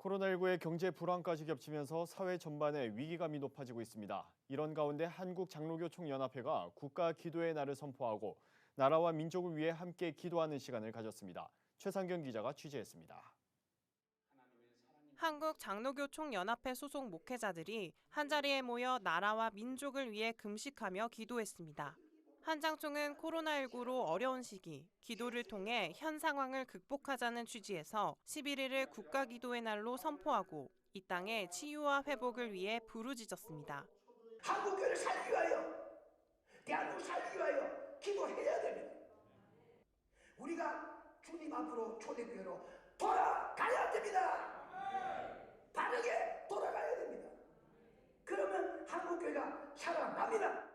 코로나19의 경제 불황까지 겹치면서 사회 전반에 위기감이 높아지고 있습니다. 이런 가운데 한국 장로교 총연합회가 국가 기도의 날을 선포하고 나라와 민족을 위해 함께 기도하는 시간을 가졌습니다. 최상경 기자가 취재했습니다. 한국 장로교 총연합회 소속 목회자들이 한자리에 모여 나라와 민족을 위해 금식하며 기도했습니다. 한장총은 코로나19로 어려운 시기, 기도를 통해 현 상황을 극복하자는 취지에서 11일을 국가 기도의 날로 선포하고 이 땅의 치유와 회복을 위해 부르짖었습니다. 한국교회를 살리기 위하여 대한민국 살리기 위하여 기도해야 됩니다. 우리가 주님 앞으로 초대교회로 돌아가야 됩니다. 바르게 돌아가야 됩니다. 그러면 한국교회가 살아납니다.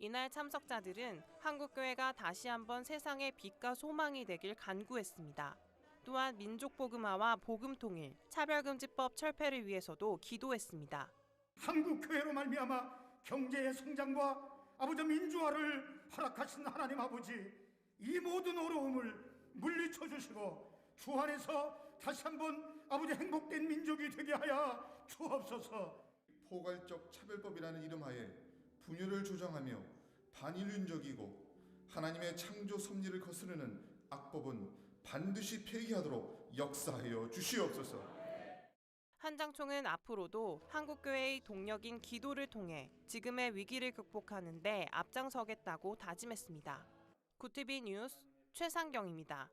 이날 참석자들은 한국교회가 다시 한번 세상의 빛과 소망이 되길 간구했습니다. 또한 민족복음화와 복음통일, 차별금지법 철폐를 위해서도 기도했습니다. 한국 교회로 말미암아 경제의 성장과 아버지 민주화를 허락하신 하나님 아버지 이 모든 어려움을 물리쳐 주시고 주 안에서 다시 한번 아버지 행복된 민족이 되게 하여 주옵소서. 포괄적 차별법이라는 이름하에 분열을 조장하며 반인륜적이고 하나님의 창조 섭리를 거스르는 악법은 반드시 폐기하도록 역사하여 주시옵소서. 한장총은 앞으로도 한국교회의 동력인 기도를 통해 지금의 위기를 극복하는 데 앞장서겠다고 다짐했습니다. 구티비 뉴스 최상경입니다.